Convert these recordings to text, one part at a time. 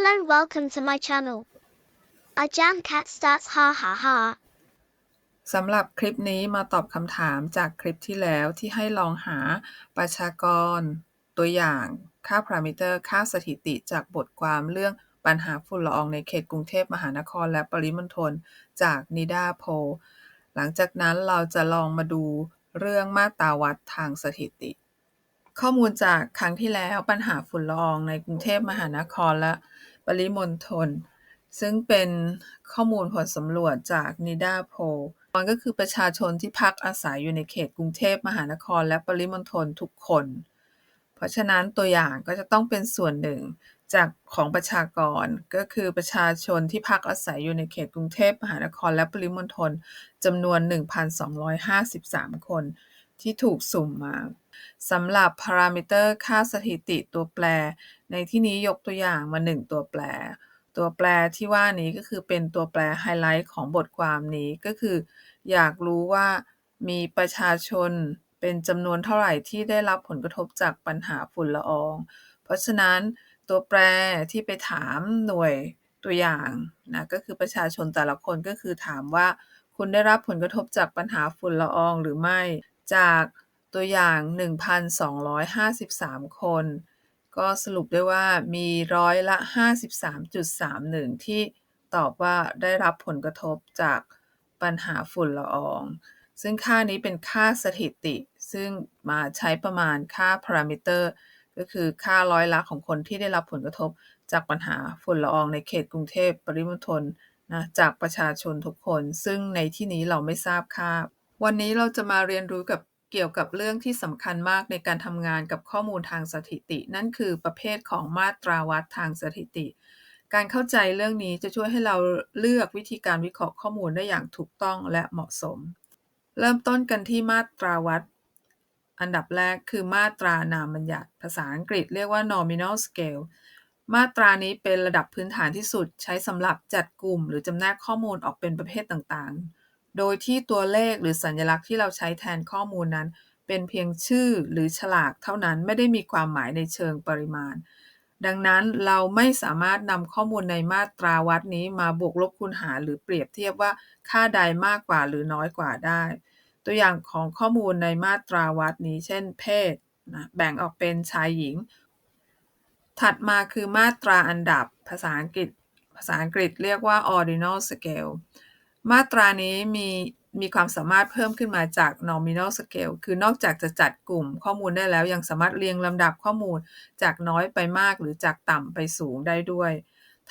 Hello, welcome to my channel. Ajahn Cat Starts Ha Ha Ha. สำหรับคลิปนี้มาตอบคำถามจากคลิปที่แล้วที่ให้ลองหาประชากร ตัวอย่างค่าพารามิเตอร์ค่าสถิติจากบทความเรื่องปัญหาฝุ่นละอองในเขตกรุงเทพมหานครและปริมณฑลจากนิดาโพหลังจากนั้นเราจะลองมาดูเรื่องมาตราวัดทางสถิติข้อมูลจากครั้งที่แล้วปัญหาฝุ่นละอองในกรุงเทพมหานครและ ปริมณฑล ซึ่งเป็นข้อมูลผลสำรวจจากนิดาโพลมันก็คือประชาชนที่พักอาศัยอยู่ในเขตกรุงเทพมหานครและปริมณฑลทุกคน เพราะฉะนั้นตัวอย่างก็จะต้องเป็นส่วนหนึ่งจากของประชากรก็คือประชาชนที่พักอาศัยอยู่ในเขตกรุงเทพมหานครและปริมณฑลจำนวน 1,253 คน ที่ถูกสุ่มมาสำหรับพารามิเตอร์ค่าสถิติตัวแปร ในที่นี้ยกตัวอย่างมา 1 ตัวแปร ตัวแปรที่ว่านี้ก็คือเป็นตัวแปรไฮไลท์ของบทความนี้ก็คือ อยากรู้ว่ามีประชาชนเป็นจำนวนเท่าไหร่ที่ได้รับผลกระทบจากปัญหาฝุ่นละออง เพราะฉะนั้นตัวแปรที่ไปถามหน่วยตัวอย่างนะก็คือประชาชนแต่ละคนก็คือถามว่าคุณได้รับผลกระทบจากปัญหาฝุ่นละอองหรือไม่ จากตัวอย่าง 1,253 คน ก็สรุปได้ว่ามีร้อยละ 53.31 ที่ตอบว่าได้รับผลกระทบจากปัญหาฝุ่นละออง ซึ่งค่านี้เป็นค่าสถิติ ซึ่งมาใช้ประมาณค่าพารามิเตอร์ ก็คือค่าร้อยละของคนที่ได้รับผลกระทบจากปัญหาฝุ่นละอองในเขตกรุงเทพปริมณฑลนะจากประชาชนทุกคน ซึ่งในที่นี้เราไม่ทราบค่า วันนี้เราจะมาเรียนรู้กับเกี่ยวกับเรื่องที่สำคัญมากในการทำงานกับข้อมูลทางสถิติ นั่นคือประเภทของมาตราวัดทางสถิติ การเข้าใจเรื่องนี้จะช่วยให้เราเลือกวิธีการวิเคราะห์ข้อมูลได้อย่างถูกต้องและเหมาะสม เริ่มต้นกันที่มาตราวัด อันดับแรกคือมาตรานามบัญญัติ ภาษาอังกฤษเรียกว่า nominal scale มาตรานี้เป็นระดับพื้นฐานที่สุดใช้สำหรับจัดกลุ่ม หรือจำแนกข้อมูลออกเป็นประเภทต่างๆ โดยที่ตัวเลขหรือสัญลักษณ์ที่เราใช้แทนข้อมูลนั้น เป็นเพียงชื่อหรือฉลากเท่านั้นไม่ได้มีความหมายในเชิงปริมาณ ดังนั้นเราไม่สามารถนำข้อมูลในมาตราวัดนี้มาบวกลบคูณหารหรือเปรียบเทียบว่าค่าใดมากกว่าหรือน้อยกว่าได้ ตัวอย่างของข้อมูลในมาตราวัดนี้ เช่น เพศนะแบ่งออกเป็นชายหญิง ถัดมาคือมาตราอันดับภาษาอังกฤษ ภาษาอังกฤษเรียกว่า ordinal scale มาตรานี้มีมีความสามารถเพิ่มขึ้นมาจาก nominal scale คือนอกจากจะจัดกลุ่มข้อมูลได้แล้ว ยังสามารถเรียงลำดับข้อมูลจากน้อยไปมากหรือจากต่ำไปสูงได้ด้วย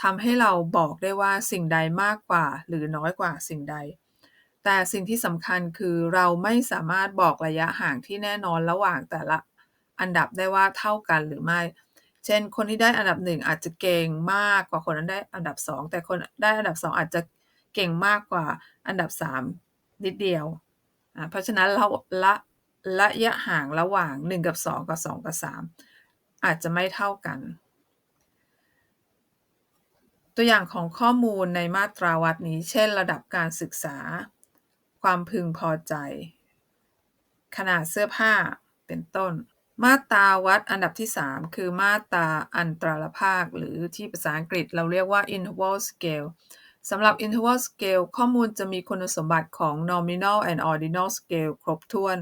ทำให้เราบอกได้ว่าสิ่งใดมากกว่าหรือน้อยกว่าสิ่งใด แต่สิ่งที่สำคัญคือเราไม่สามารถบอกระยะห่างที่แน่นอนระหว่างแต่ละอันดับได้ว่าเท่ากันหรือไม่ เช่น คนที่ได้อันดับหนึ่งอาจจะเก่งมากกว่าคนนั้นได้อันดับสองแต่คนได้อันดับสองอาจจะ เก่งมากกว่าอันดับสามนิดเดียว เพราะฉะนั้นเราละระยะห่างระหว่าง 1 กับ 2 กับ 2 กับ 3 อาจจะไม่เท่ากัน ตัวอย่างของข้อมูลในมาตราวัดนี้ เช่น ระดับการศึกษา ความพึงพอใจ ขนาดเสื้อผ้าเป็นต้น มาตราวัดอันดับที่ 3 คือมาตราอันตรภาค หรือที่ภาษาอังกฤษเราเรียกว่า interval scale สำหรับ interval scale ข้อมูลจะมีคุณสมบัติของ nominal and ordinal scale ครบถ้วน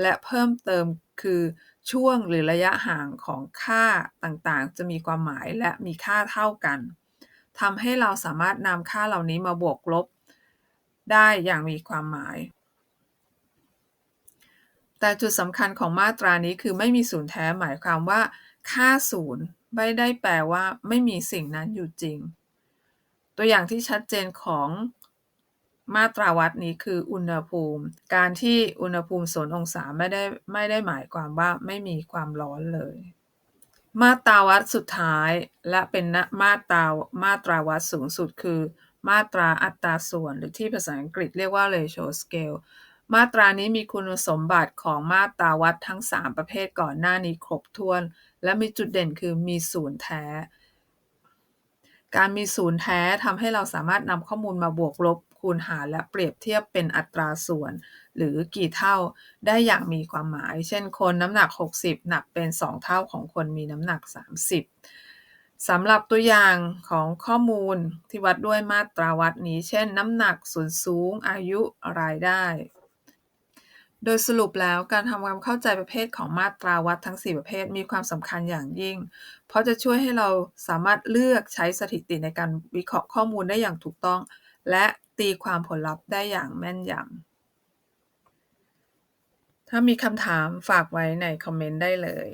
และเพิ่มเติมคือช่วงหรือระยะห่างของค่าต่างๆ จะมีความหมายและมีค่าเท่ากันทำให้เราสามารถนำค่าเหล่านี้มาบวกลบ ได้อย่างมีความหมาย แต่จุดสำคัญของมาตรานี้คือไม่มีศูนย์แท้หมายความว่า ค่าศูนย์ไม่ได้แปลว่าไม่มีสิ่งนั้นอยู่จริง ตัวอย่างที่ชัดเจนของมาตราวัดนี้คืออุณหภูมิ การที่อุณหภูมิศูนย์องศาไม่ได้ไม่ได้หมายความว่าไม่มีความร้อนเลย มาตราวัดสุดท้ายและเป็นมาตรามาตราวัดสูงสุดคือ มาตราอัตราส่วน หรือที่ภาษาอังกฤษเรียกว่า ratio scale มาตรานี้มีคุณสมบัติของมาตราวัดทั้ง 3 ประเภทก่อนหน้านี้ครบถ้วน และมีจุดเด่นคือมีศูนย์แท้ การมีศูนย์แท้ทำให้เราสามารถนำข้อมูลมาบวกลบ คูณหารและเปรียบเทียบเป็นอัตราส่วน หรือกี่เท่าได้อย่างมีความหมาย เช่น คนน้ำหนัก 60 หนักเป็น 2 เท่าของคนมีน้ำหนัก 30สำหรับตัวอย่างของข้อมูลที่วัดด้วยมาตราวัดนี้ เช่น น้ำหนักส่วนสูง อายุรายได้ โดยสรุปแล้วการทำความเข้าใจประเภทของมาตราวัดทั้ง 4 ประเภทมีความสำคัญอย่างยิ่ง เพราะจะช่วยให้เราสามารถเลือกใช้สถิติในการวิเคราะห์ข้อมูลได้อย่างถูกต้อง และตีความผลลัพธ์ได้อย่างแม่นยำถ้ามีคำถามฝากไว้ในคอมเมนต์ได้เลย